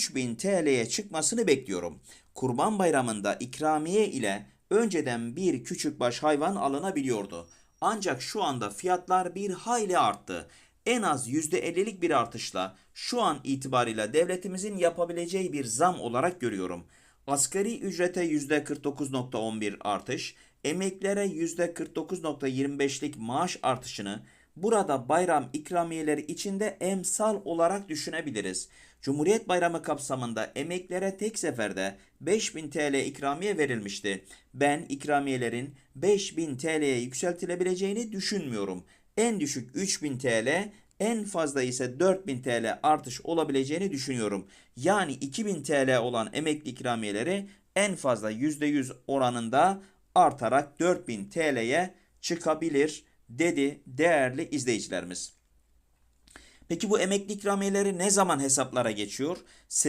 3000 TL'ye çıkmasını bekliyorum. Kurban Bayramı'nda ikramiye ile önceden bir küçük baş hayvan alınabiliyordu. Ancak şu anda fiyatlar bir hayli arttı. En az %50'lik bir artışla şu an itibariyle devletimizin yapabileceği bir zam olarak görüyorum. Asgari ücrete %49.11 artış, emeklilere %49.25'lik maaş artışını burada bayram ikramiyeleri içinde emsal olarak düşünebiliriz. Cumhuriyet Bayramı kapsamında emeklilere tek seferde 5000 TL ikramiye verilmişti. Ben ikramiyelerin 5000 TL'ye yükseltilebileceğini düşünmüyorum. En düşük 3000 TL, en fazla ise 4000 TL artış olabileceğini düşünüyorum. Yani 2000 TL olan emekli ikramiyeleri en fazla %100 oranında artarak 4000 TL'ye çıkabilir dedi değerli izleyicilerimiz. Peki bu emekli ikramiyeleri ne zaman hesaplara geçiyor?